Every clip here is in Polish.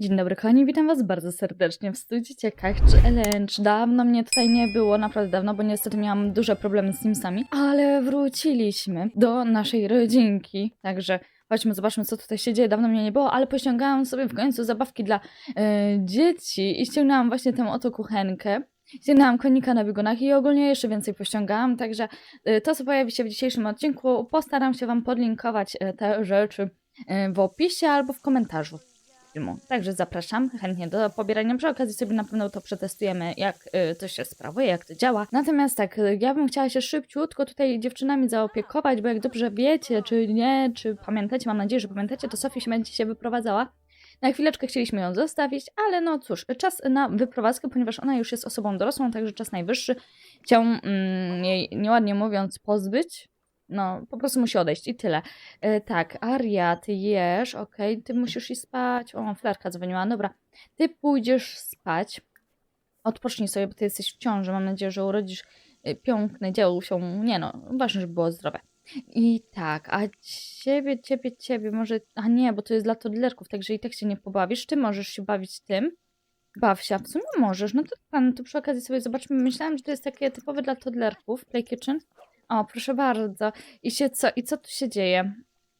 Dzień dobry kochani, witam was bardzo serdecznie w studiu Ciekach czy. Dawno mnie tutaj nie było, naprawdę dawno, bo niestety miałam duże problemy z Simsami, ale wróciliśmy do naszej rodzinki, także chodźmy, zobaczmy co tutaj się dzieje. Dawno mnie nie było, ale pościągałam sobie w końcu zabawki dla e, dzieci i ściągnęłam właśnie tę oto kuchenkę. Ściągnęłam konika na biegunach i ogólnie jeszcze więcej pościągałam, także e, to co pojawi się w dzisiejszym odcinku, postaram się wam podlinkować e, te rzeczy w opisie albo w komentarzu filmu. Także zapraszam chętnie do pobierania. Przy okazji sobie na pewno to przetestujemy, jak y, to się sprawuje, jak to działa. Natomiast tak, y, ja bym chciała się szybciutko tutaj dziewczynami zaopiekować, bo jak dobrze wiecie, czy nie, czy pamiętacie, mam nadzieję, że pamiętacie, to Sofia się będzie się wyprowadzała. Na chwileczkę chcieliśmy ją zostawić, ale no cóż, czas na wyprowadzkę, ponieważ ona już jest osobą dorosłą, także czas najwyższy. Chciałam mm, jej, nieładnie mówiąc, pozbyć. No, po prostu musi odejść i tyle. E, tak, Aria, ty jesz, okej, ty musisz iść spać. O, flarka dzwoniła, dobra. Ty pójdziesz spać. Odpocznij sobie, bo ty jesteś w ciąży. Mam nadzieję, że urodzisz e, piękne dzieło. Nie no, ważne, żeby było zdrowe. I tak, a ciebie, ciebie, ciebie, może. A nie, bo to jest dla toddlerków, także i tak się nie pobawisz. Ty możesz się bawić tym. Baw się, w sumie możesz. No to pan, to przy okazji sobie zobaczmy. Myślałam, że to jest takie typowe dla toddlerków, Play Kitchen. O, proszę bardzo. I się co, i co tu się dzieje?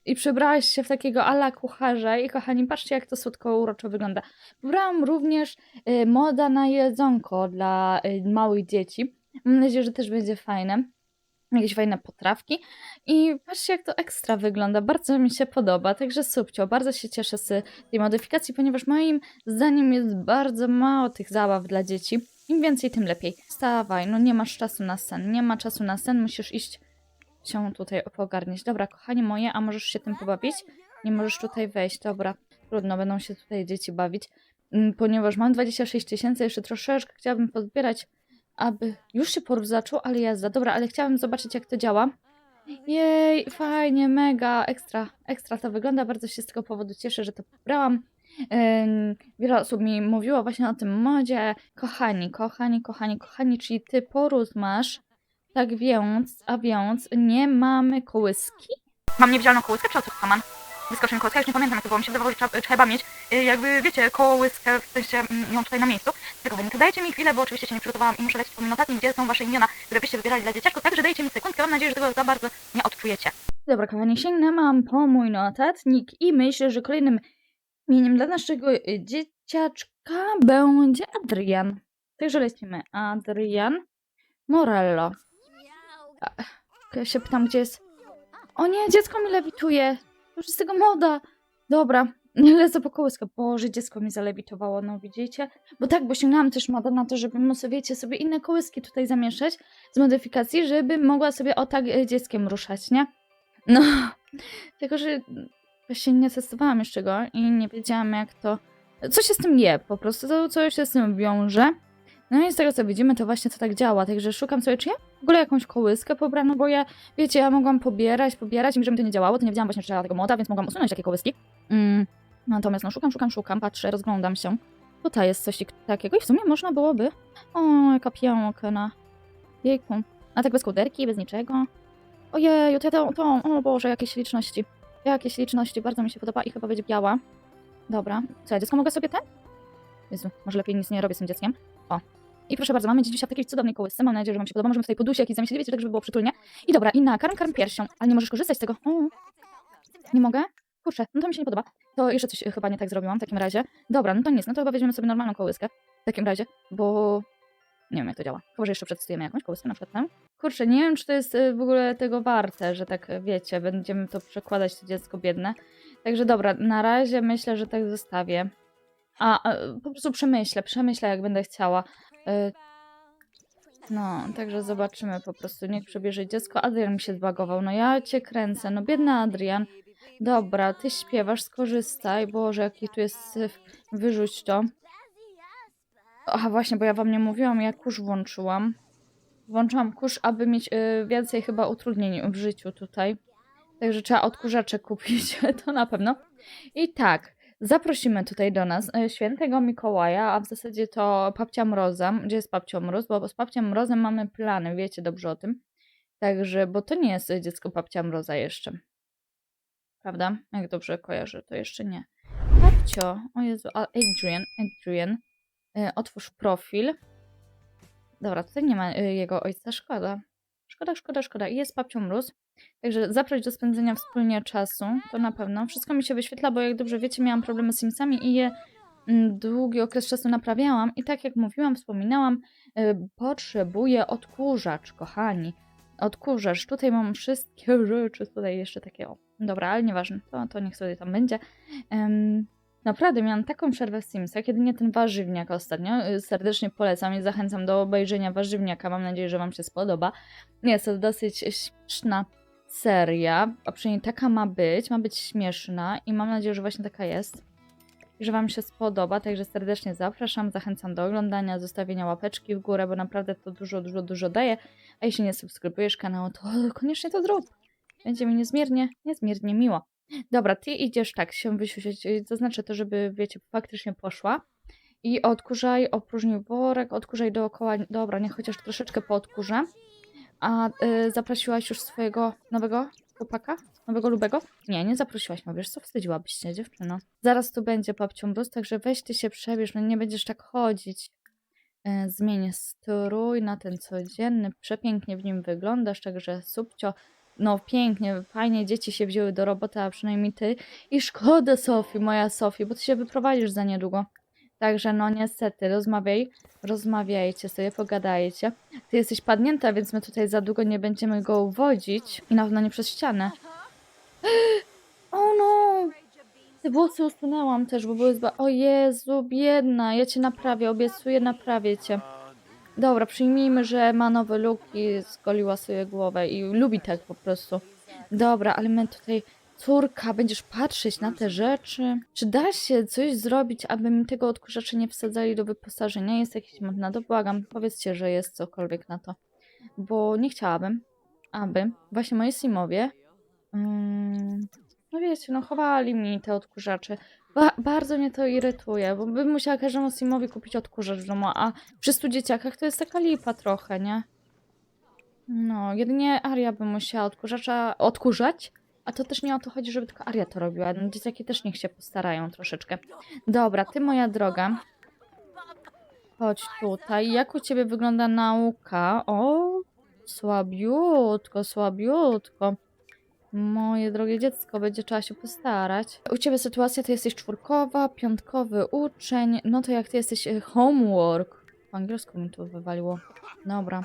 I przebrałaś się w takiego ala kucharza i kochani, patrzcie jak to słodko uroczo wygląda. Wybrałam również y, moda na jedzonko dla y, małych dzieci. Mam nadzieję, że też będzie fajne. Jakieś fajne potrawki. I patrzcie jak to ekstra wygląda. Bardzo mi się podoba. Także subcio, bardzo się cieszę z tej modyfikacji, ponieważ moim zdaniem jest bardzo mało tych zabaw dla dzieci. Im więcej, tym lepiej. Wstawaj, no nie masz czasu na sen. Nie ma czasu na sen, musisz iść się tutaj pogarniać. Dobra, kochanie moje, a możesz się tym pobawić? Nie możesz tutaj wejść, dobra. Trudno, będą się tutaj dzieci bawić. Mm, Ponieważ mam 26 tysięcy, jeszcze troszeczkę chciałabym pozbierać, aby... Już się poród zaczął, ale jazda. Dobra, ale chciałabym zobaczyć, jak to działa. Jej, fajnie, mega, ekstra, ekstra to wygląda. Bardzo się z tego powodu cieszę, że to pobrałam. Wiele osób mi mówiło właśnie o tym modzie. Kochani, kochani, kochani, kochani, czyli ty poród masz. Tak więc, a więc nie mamy kołyski? Mam niewidzialną kołyskę czy o co Haman? Wyskoczy mi kołyska, już nie pamiętam jak to było, mi się wydawało, że trzeba, trzeba mieć y, jakby, wiecie, kołyskę, w sensie mm, ją tutaj na miejscu. Tylko to dajcie mi chwilę, bo oczywiście się nie przygotowałam i muszę lecieć po notatnik, gdzie są wasze imiona, które byście wybierali dla dzieciaczków, także dajcie mi sekundkę, mam nadzieję, że tego za bardzo nie odczujecie. Dobra, kochani, sięgnęłam po mój notatnik i myślę, że kolejnym imieniem dla naszego y, dzieciaczka będzie Adrian. Także lecimy. Adrian Morello. A, Ja się pytam, gdzie jest... O nie, dziecko mi lewituje. Już jest tego moda. Dobra, lecę po kołyskę. Boże, dziecko mi zalewitowało, no widzicie? Bo tak, bo sięgnęłam też modę na to, żeby móc, wiecie, sobie inne kołyski tutaj zamieszać z modyfikacji, żeby mogła sobie o tak y, dzieckiem ruszać, nie? No, tylko że właśnie nie testowałam jeszcze go i nie wiedziałam jak to... Co się z tym je po prostu, to co się z tym wiąże. No i z tego co widzimy, to właśnie to tak działa, także szukam sobie, czy ja w ogóle jakąś kołyskę pobrano, bo ja, wiecie, ja mogłam pobierać, pobierać i żeby mi to nie działało, to nie wiedziałam właśnie, czy trzeba tego moda, więc mogłam usunąć takie kołyski. Mm. Natomiast no szukam, szukam, szukam, patrzę, rozglądam się. Tutaj jest coś takiego i w sumie można byłoby... O, jaka piękna. Jejku. A tak bez kołderki, bez niczego. Ojeju, to ja to, o Boże, jakieś liczności. Jakieś liczności, bardzo mi się podoba i chyba będzie biała. Dobra. Co, ja dziecko mogę sobie ten? Jezu, może lepiej nic nie robię z tym dzieckiem. O. I proszę bardzo, mamy dzisiaj w takiej cudownej kołysce. Mam nadzieję, że wam się podoba. Możemy tutaj podusić jakiś zamieć, wiecie, tak żeby było przytulnie. I dobra, i na karm, karm piersią. Ale nie możesz korzystać z tego. O. Nie mogę? Kurczę, no to mi się nie podoba. To jeszcze coś e, chyba nie tak zrobiłam w takim razie. Dobra, no to nic, no to chyba weźmiemy sobie normalną kołyskę. W takim razie, bo... Nie wiem, jak to działa. Chyba, że jeszcze przetestujemy jakąś kołyskę, na przykład tę. Kurczę, nie wiem, czy to jest e, w ogóle tego warte, że tak, e, wiecie, będziemy to przekładać, to dziecko biedne. Także dobra, na razie myślę, że tak zostawię. A, a po prostu przemyślę, przemyślę, jak będę chciała. Y, No, także zobaczymy po prostu. Niech przebierze dziecko. Adrian mi się zbagował. No ja cię kręcę. No biedny Adrian. Dobra, ty śpiewasz, skorzystaj. Boże, jaki tu jest syf. Wyrzuć to. Aha, właśnie, bo ja wam nie mówiłam, ja kurz włączyłam. Włączyłam kurz, aby mieć y, więcej chyba utrudnień w życiu tutaj. Także trzeba odkurzacze kupić, to na pewno. I tak, zaprosimy tutaj do nas e, świętego Mikołaja, a w zasadzie to babcia Mroza. Gdzie jest babcia Mroz? Bo z babcią Mrozem mamy plany, wiecie dobrze o tym. Także, bo to nie jest dziecko babcia Mroza jeszcze. Prawda? Jak dobrze kojarzę, to jeszcze nie. Subcio. O Jezu, Adrian, Adrian. E, otwórz profil. Dobra, tutaj nie ma e, jego ojca, szkoda. Szkoda, szkoda, szkoda. I jest babcią Mróz. Także zaproś do spędzenia wspólnie czasu, to na pewno. Wszystko mi się wyświetla, bo jak dobrze wiecie, miałam problemy z Simsami i je mm, długi okres czasu naprawiałam. I tak jak mówiłam, wspominałam, y, potrzebuję odkurzacz, kochani. Odkurzacz. Tutaj mam wszystkie rzeczy. Tutaj jeszcze takie, o, dobra, ale nieważne. To, to niech sobie tam będzie. Em, Naprawdę miałam taką przerwę w Simsach, jedynie ten warzywniak ostatnio. Y, Serdecznie polecam i zachęcam do obejrzenia warzywniaka. Mam nadzieję, że Wam się spodoba. Jest to dosyć śmieszna seria, a przynajmniej taka ma być, ma być śmieszna i mam nadzieję, że właśnie taka jest. Że Wam się spodoba, także serdecznie zapraszam, zachęcam do oglądania, zostawienia łapeczki w górę, bo naprawdę to dużo, dużo, dużo daje. A jeśli nie subskrybujesz kanału, to koniecznie to zrób. Będzie mi niezmiernie, niezmiernie miło. Dobra, ty idziesz tak się wysiusieć, zaznaczę to, żeby, wiecie, faktycznie poszła. I odkurzaj, opróżnij worek, odkurzaj dookoła, dobra, niech chociaż troszeczkę poodkurzę. A y, zaprosiłaś już swojego nowego chłopaka? Nowego lubego? Nie, nie zaprosiłaś, no wiesz co, wstydziłabyś się, dziewczyno. Zaraz tu będzie babcią Brus, także weź ty się przebierz, no nie będziesz tak chodzić. E, Zmienię strój na ten codzienny, przepięknie w nim wyglądasz, także subcio, no pięknie, fajnie, dzieci się wzięły do roboty, a przynajmniej ty. I szkoda Sofii, moja Sofii, bo ty się wyprowadzisz za niedługo. Także no niestety, rozmawiaj, rozmawiajcie sobie, pogadajcie. Ty jesteś padnięta, więc my tutaj za długo nie będziemy go uwodzić. I na pewno nie przez ścianę. O no! Te włosy usunęłam też, bo były zba... O Jezu, biedna, ja cię naprawię, obiecuję, naprawię cię. Dobra, przyjmijmy, że ma nowy look i zgoliła sobie głowę i lubi tak po prostu. Dobra, ale my tutaj... Córka, będziesz patrzeć na te rzeczy? Czy da się coś zrobić, aby mi tego odkurzacza nie wsadzali do wyposażenia? Jest jakiś mod na to? Błagam, powiedzcie, że jest cokolwiek na to. Bo nie chciałabym, aby właśnie moi simowie mm, no wiecie, no chowali mi te odkurzacze. Ba bardzo mnie to irytuje, bo bym musiała każdemu simowi kupić odkurzacz w domu, a przy stu dzieciakach to jest taka lipa trochę, nie? No, jedynie Aria by musiała odkurzacza odkurzać, a to też nie o to chodzi, żeby tylko Aria to robiła. No, dzieciaki też niech się postarają troszeczkę. Dobra, ty moja droga. Chodź tutaj. Jak u ciebie wygląda nauka? O, słabiutko, słabiutko. Moje drogie dziecko, będzie trzeba się postarać. U ciebie sytuacja to jesteś czwórkowa, piątkowy uczeń. No to jak ty jesteś e, homework. Po angielsku mi tu wywaliło. Dobra.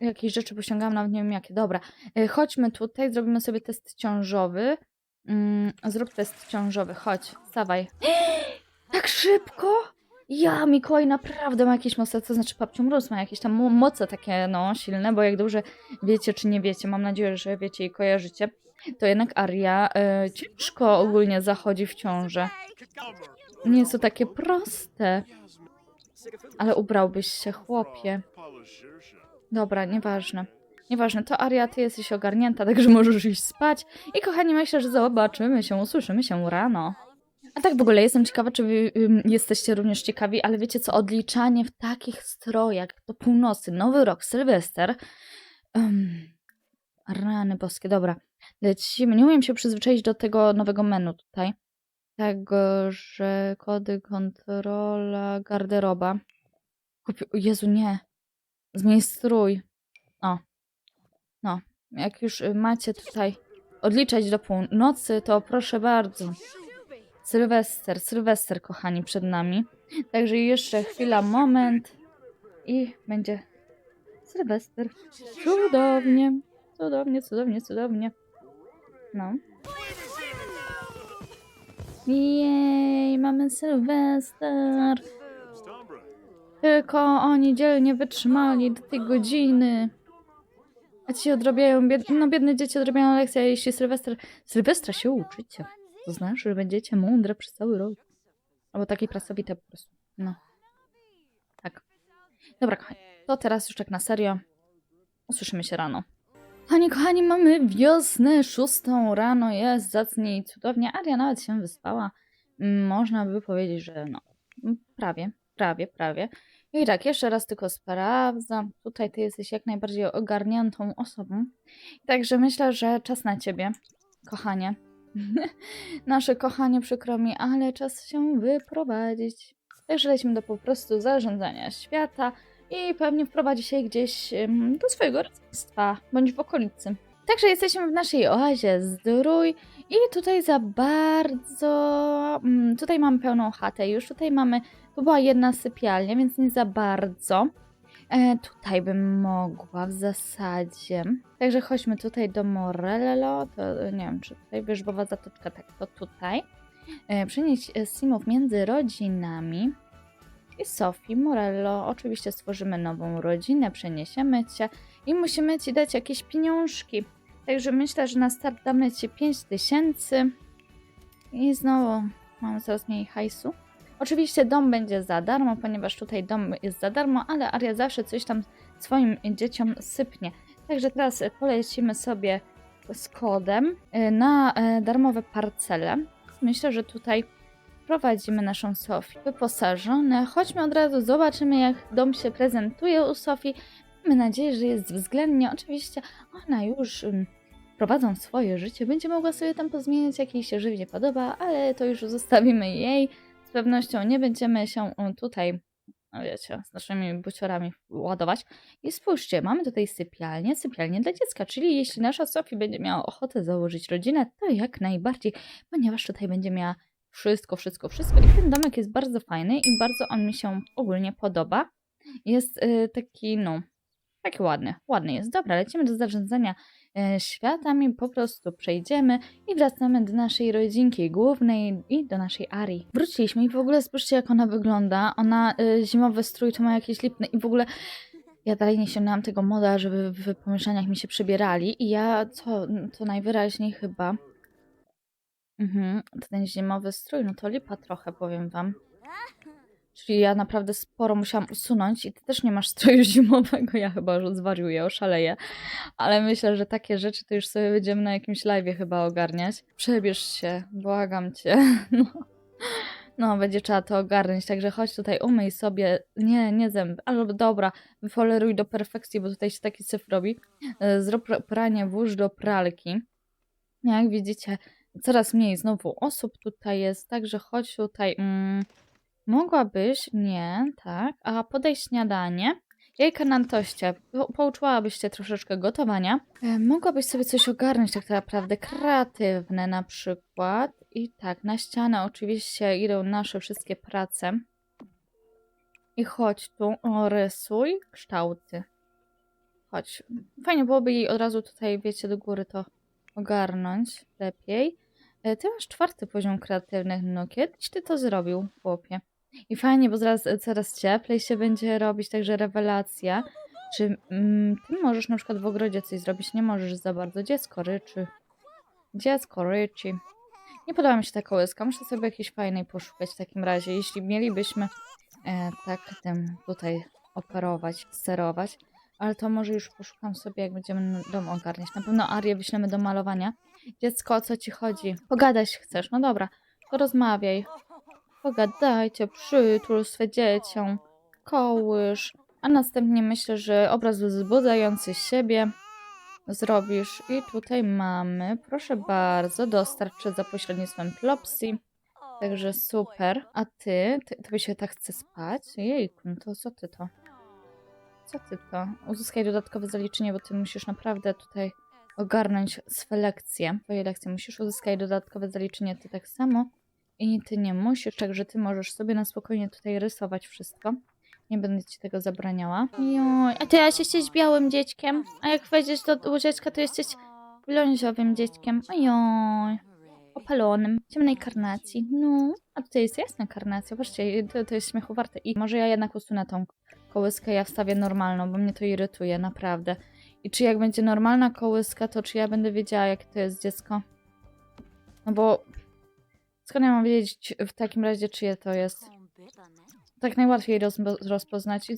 Jakieś rzeczy posiągałam, nawet nie wiem jakie. Dobra. E, Chodźmy tutaj, zrobimy sobie test ciążowy. Mm, zrób test ciążowy, chodź, stawaj. Tak szybko? Ja, Mikołaj naprawdę ma jakieś moce, to znaczy babcią Mróz ma jakieś tam mo- moce takie, no, silne, bo jak dobrze wiecie czy nie wiecie, mam nadzieję, że wiecie i kojarzycie, to jednak Aria e, ciężko ogólnie zachodzi w ciążę. Nie jest to takie proste, ale ubrałbyś się, chłopie. Dobra, nieważne. Nieważne, to Aria, ty jesteś ogarnięta, także możesz iść spać. I kochani, myślę, że zobaczymy się, usłyszymy się rano. A tak w ogóle jestem ciekawa, czy wy jesteście również ciekawi, ale wiecie co, odliczanie w takich strojach do północy, Nowy Rok, Sylwester. Rany boskie, dobra. Lecimy. Nie umiem się przyzwyczaić do tego nowego menu tutaj. Tego, że kody, kontrola, garderoba. Kupi... Jezu, nie. Zmień strój. O. No. Jak już y, macie tutaj odliczać do północy, to proszę bardzo. Sylwester, Sylwester, kochani, przed nami. Także jeszcze chwila, moment i będzie Sylwester. Cudownie, cudownie, cudownie, cudownie. No. Jej, mamy Sylwester. Tylko oni dzielnie wytrzymali do tej godziny. A ci odrobiają, bied... no biedne dzieci odrobiają lekcje, a jeśli Sylwester... Sylwestra się uczycie. To znaczy, że będziecie mądre przez cały rok. Albo takie pracowite po prostu. No. Tak. Dobra, kochani. To teraz już tak na serio. Usłyszymy się rano. Kochani, kochani, mamy wiosnę, szóstą rano, jest zacnie i cudownie. Aria nawet się wyspała. Można by powiedzieć, że no, prawie, prawie, prawie. I tak, jeszcze raz tylko sprawdzam. Tutaj ty jesteś jak najbardziej ogarniętą osobą. Także myślę, że czas na ciebie, kochanie. Nasze kochanie przykro mi, ale czas się wyprowadzić. Także lecimy do po prostu zarządzania świata i pewnie wprowadzi się gdzieś do swojego rodzeństwa, bądź w okolicy. Także jesteśmy w naszej oazie Zdrój i tutaj za bardzo... mm, Tutaj mamy pełną chatę już, tutaj mamy... Tu była jedna sypialnia, więc nie za bardzo. E, tutaj bym mogła w zasadzie. Także chodźmy tutaj do Morello. To e, nie wiem, czy tutaj wierzbowa zatoczka, tak to tutaj. E, przenieść e, simów między rodzinami. I Sofii, Morello. Oczywiście stworzymy nową rodzinę, przeniesiemy cię i musimy ci dać jakieś pieniążki. Także myślę, że na start damy ci 5 tysięcy. I znowu mamy coraz mniej hajsu. Oczywiście dom będzie za darmo, ponieważ tutaj dom jest za darmo, ale Aria zawsze coś tam swoim dzieciom sypnie. Także teraz polecimy sobie z kodem e, na e, darmowe parcele. Myślę, że tutaj prowadzimy naszą Sofię wyposażone. Chodźmy od razu, zobaczymy jak dom się prezentuje u Sofii. Mamy nadzieję, że jest względnie. Oczywiście ona już prowadzą swoje życie, będzie mogła sobie tam pozmieniać, jak jej się żywnie podoba, ale to już zostawimy jej. Z pewnością nie będziemy się um, tutaj, no wiecie, z naszymi buciorami ładować. I spójrzcie, mamy tutaj sypialnię, sypialnię dla dziecka, czyli jeśli nasza Sofia będzie miała ochotę założyć rodzinę, to jak najbardziej, ponieważ tutaj będzie miała wszystko, wszystko, wszystko. I ten domek jest bardzo fajny i bardzo on mi się ogólnie podoba. Jest y, taki, no, taki ładny, ładny jest. Dobra, lecimy do zarządzania e, światami, po prostu przejdziemy i wracamy do naszej rodzinki głównej i do naszej Ari. Wróciliśmy i w ogóle spójrzcie jak ona wygląda. Ona y, zimowy strój to ma jakieś lipne i w ogóle ja dalej nie sięgnęłam tego moda, żeby w pomieszczeniach mi się przebierali i ja co, to najwyraźniej chyba mhm, ten zimowy strój, no to lipa trochę powiem wam. Czyli ja naprawdę sporo musiałam usunąć i ty też nie masz stroju zimowego, ja chyba już zwariuję, oszaleję. Ale myślę, że takie rzeczy to już sobie będziemy na jakimś live'ie chyba ogarniać. Przebierz się, błagam cię. No. no, będzie trzeba to ogarnąć, także chodź tutaj, umyj sobie, nie, nie zęby, albo dobra, wyfoleruj do perfekcji, bo tutaj się taki syf robi. E, Zrób pra- pranie, włóż do pralki. Jak widzicie, coraz mniej znowu osób tutaj jest, także chodź tutaj. Mm, mogłabyś, nie, tak, a podaj śniadanie. Jajka na toście. Po, pouczyłabyś się troszeczkę gotowania. E, mogłabyś sobie coś ogarnąć tak naprawdę kreatywne na przykład. I tak, na ścianę oczywiście idą nasze wszystkie prace. I chodź tu, o, rysuj kształty. Chodź. Fajnie byłoby jej od razu tutaj, wiecie, do góry to ogarnąć lepiej. E, Ty masz czwarty poziom kreatywnych, no kiedyś ty to zrobił, chłopie. I fajnie, bo zaraz coraz cieplej się będzie robić, także rewelacja. Czy mm, ty możesz na przykład w ogrodzie coś zrobić? Nie możesz za bardzo. Dziecko ryczy. Dziecko ryczy. Nie podoba mi się ta kołyska. Muszę sobie jakiejś fajnej poszukać w takim razie. Jeśli mielibyśmy e, tak tym tutaj operować, sterować. Ale to może już poszukam sobie, jak będziemy dom ogarniać. Na pewno Arię wyślemy do malowania. Dziecko, o co ci chodzi? Pogadać chcesz? No dobra, to rozmawiaj. Pogadajcie, przytul swe dzieciom, kołysz, a następnie myślę, że obraz wzbudzający siebie zrobisz. I tutaj mamy, proszę bardzo, dostarczę za pośrednictwem Plopsy. Także super. A ty, ty, tobie się tak chce spać? Jejku, no to co ty to? Co ty to? Uzyskaj dodatkowe zaliczenie, bo ty musisz naprawdę tutaj ogarnąć swe lekcje. Twoje lekcje musisz uzyskać dodatkowe zaliczenie, ty tak samo. I ty nie musisz, także ty możesz sobie na spokojnie tutaj rysować wszystko. Nie będę ci tego zabraniała. Joj, a ty Jaś jesteś białym dzieckiem, a jak wejdziesz do łóżeczka, to jesteś bląziowym dzieckiem. Ojoj, opalonym, ciemnej karnacji. No, a tutaj jest jasna karnacja. Patrzcie, to, to jest śmiechu warte. I może ja jednak usunę tą kołyskę, ja wstawię normalną, bo mnie to irytuje, naprawdę. I czy jak będzie normalna kołyska, to czy ja będę wiedziała, jakie to jest dziecko? No bo skąd ja mam wiedzieć w takim razie, czyje to jest? Tak najłatwiej rozpo- rozpoznać.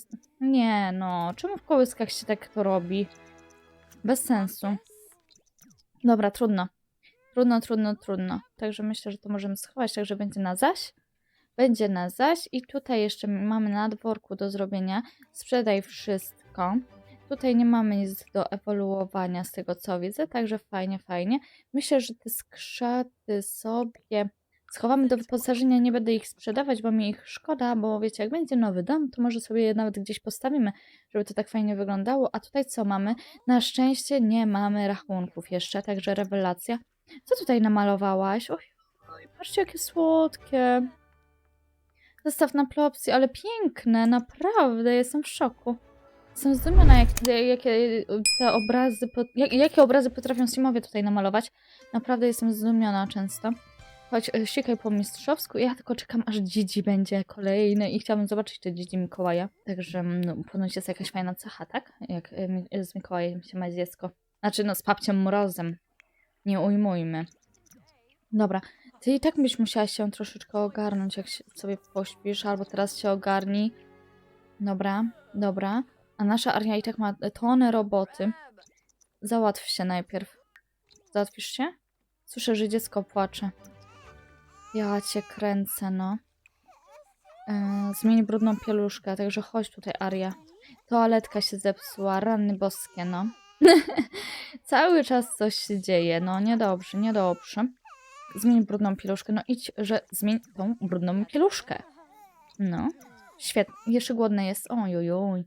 Nie no, czemu w kołyskach się tak to robi? Bez sensu. Dobra, trudno. Trudno, trudno, trudno. Także myślę, że to możemy schować, także będzie na zaś. Będzie na zaś i tutaj jeszcze mamy na dworku do zrobienia. Sprzedaj wszystko. Tutaj nie mamy nic do ewoluowania z tego co widzę, także fajnie, fajnie. Myślę, że te skrzaty sobie schowamy do wyposażenia, nie będę ich sprzedawać, bo mi ich szkoda, bo wiecie, jak będzie nowy dom, to może sobie je nawet gdzieś postawimy, żeby to tak fajnie wyglądało. A tutaj co mamy? Na szczęście nie mamy rachunków jeszcze, także rewelacja. Co tutaj namalowałaś? Oj, oj patrzcie jakie słodkie. Zestaw na plopsy, ale piękne, naprawdę, jestem w szoku. Jestem zdumiona, jak, jakie te obrazy, jak, jakie obrazy potrafią Simowie tutaj namalować. Naprawdę jestem zdumiona często. Chodź, e, ściekaj po mistrzowsku. Ja tylko czekam, aż dzidzi będzie kolejny i chciałabym zobaczyć te dzidzi Mikołaja. Także mm, no, ponoć jest jakaś fajna cecha, tak? Jak e, mi- z Mikołajem się ma dziecko. Znaczy, no, z papcią Mrozem. Nie ujmujmy. Dobra, ty i tak byś musiała się troszeczkę ogarnąć, jak sobie pośpisz, albo teraz się ogarnij. Dobra, dobra. A nasza Aria i tak ma tonę roboty. Załatw się najpierw. Załatwisz się? Słyszę, że dziecko płacze. Ja cię kręcę, no. Yy, zmień brudną pieluszkę, także chodź tutaj, Aria. Toaletka się zepsuła, rany boskie, no. Cały czas coś się dzieje, no niedobrze, niedobrze. Zmień brudną pieluszkę, no idź, że zmień tą brudną pieluszkę. No, świetnie. Jeszcze głodne jest, ojujuj.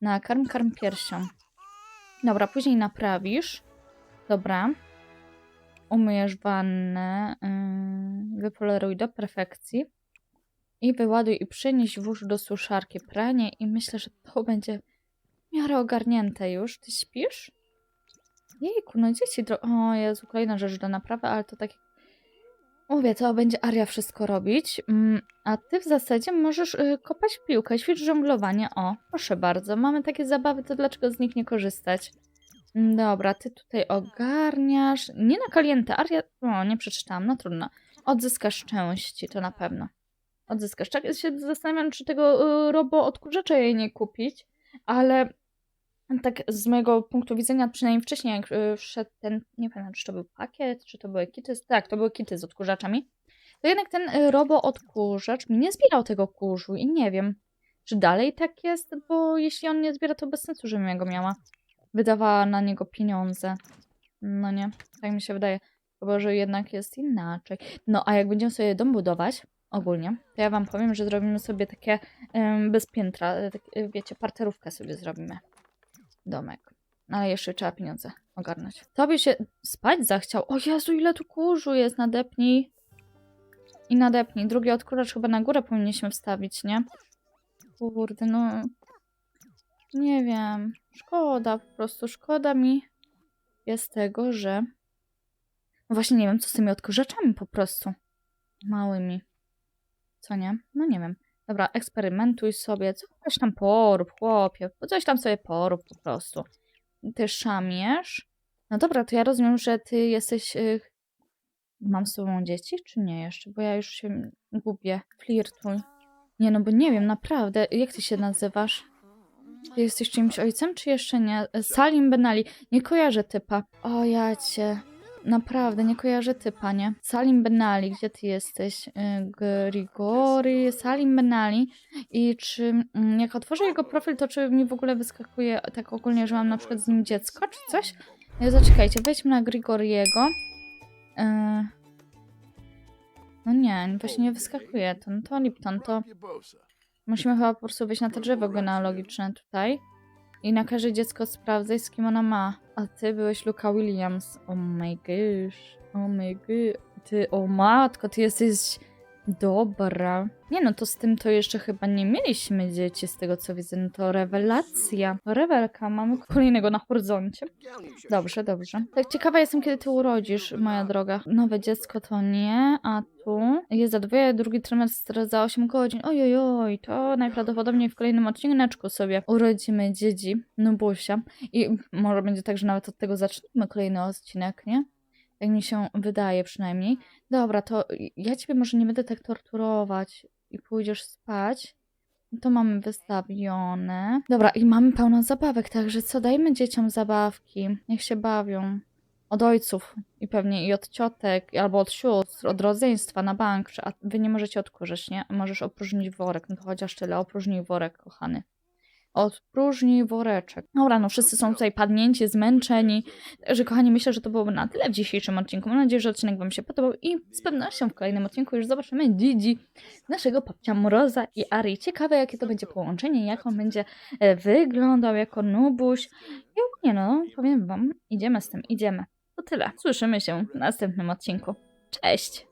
Nakarm, karm piersią. Dobra, później naprawisz. Dobra. Umyjesz wannę. Yy, wypoleruj do perfekcji. I wyładuj i przynieś włóż do suszarki pranie i myślę, że to będzie w miarę ogarnięte już. Ty śpisz? Jejku, no dzieci... Dro- o Jezu, kolejna rzecz do naprawy, ale to tak jak Mówię, to będzie Aria wszystko robić, mm, a ty w zasadzie możesz y, kopać piłkę, ćwicz żonglowanie. O, proszę bardzo, mamy takie zabawy, to dlaczego z nich nie korzystać? Mm, Dobra, ty tutaj ogarniasz. Nie na kaliente, Aria... O, nie przeczytałam, no trudno. Odzyskasz części, to na pewno. Odzyskasz. Tak się zastanawiam, czy tego y, robo odkurzacza jej nie kupić, ale tak z mojego punktu widzenia, przynajmniej wcześniej, jak y, wszedł ten, nie pamiętam, czy to był pakiet, czy to były kity, tak, to były kity z odkurzaczami, to jednak ten y, robo odkurzacz mi nie zbierał tego kurzu i nie wiem, czy dalej tak jest, bo jeśli on nie zbiera, to bez sensu, żebym ja go miała. Wydawała na niego pieniądze. No nie, tak mi się wydaje. Chyba, że jednak jest inaczej. No, a jak będziemy sobie dom budować, ogólnie, to ja wam powiem, że zrobimy sobie takie em, bez piętra, e, tak, e, wiecie, parterówkę sobie zrobimy domek. Ale jeszcze trzeba pieniądze ogarnąć. Tobie się spać zachciał. O Jezu, ile tu kurzu jest. Nadepnij. I nadepnij. Drugi odkurzacz chyba na górę powinniśmy wstawić, nie? Kurde, no... Nie wiem. Szkoda, po prostu szkoda mi jest tego, że... No właśnie nie wiem, co z tymi odkurzaczami po prostu. Małymi. Co nie? No nie wiem. Dobra, eksperymentuj sobie. Coś tam porób, chłopie. Coś tam sobie porób po prostu. Ty szamiesz. No dobra, to ja rozumiem, że ty jesteś... Y... Mam z tobą dzieci, czy nie jeszcze? Bo ja już się gubię. Flirtuj. Nie, no bo nie wiem, naprawdę. Jak ty się nazywasz? Jesteś czyimś ojcem, czy jeszcze nie? Salim Benali. Nie kojarzę typa. O, ja cię. Naprawdę, nie kojarzę typa, nie? Salim Benali, gdzie ty jesteś? Y, Grigori, Salim Benali. I czy mm, jak otworzę jego profil, to czy mi w ogóle wyskakuje tak ogólnie, że mam na przykład z nim dziecko, czy coś? No, zaczekajcie, wejdźmy na Grigoriego. No nie, właśnie nie wyskakuje to. No to Lipton, to musimy chyba po prostu wejść na to drzewo genealogiczne tutaj. I na każde dziecko sprawdzać, z kim ona ma. A ty byłeś Luka Williams. Oh my gosh. Oh my god. Ty, o matko, ty jesteś dobra. Nie no, to z tym to jeszcze chyba nie mieliśmy dzieci, z tego co widzę. No to rewelacja. Rewelka, mamy kolejnego na horyzoncie. Dobrze, dobrze. Tak ciekawa jestem, kiedy ty urodzisz, moja droga. Nowe dziecko to nie, a tu jest za dwie, drugi trymestr za 8 godzin. Ojojoj, to najprawdopodobniej w kolejnym odcineczku sobie urodzimy dzieci, Nubusia. I może będzie tak, że nawet od tego zaczniemy kolejny odcinek, nie? Jak mi się wydaje przynajmniej. Dobra, to ja ciebie może nie będę tak torturować i pójdziesz spać. To mamy wystawione. Dobra, i mamy pełno zabawek, także co, dajmy dzieciom zabawki. Niech się bawią. Od ojców i pewnie i od ciotek, albo od sióstr, od rodzeństwa na bank. A wy nie możecie odkurzyć, nie? Możesz opróżnić worek, no to chociaż tyle, opróżnij worek, kochany. Odpróżnij woreczek. Dobra, no wszyscy są tutaj padnięci, zmęczeni. Także kochani, myślę, że to byłoby na tyle w dzisiejszym odcinku. Mam nadzieję, że odcinek Wam się podobał i z pewnością w kolejnym odcinku już zobaczymy Gigi, naszego papcia Mroza i Ari. Ciekawe, jakie to będzie połączenie, jak on będzie e, wyglądał jako nubuś. I ogólnie, no, powiem Wam, idziemy z tym, idziemy. To tyle. Słyszymy się w następnym odcinku. Cześć!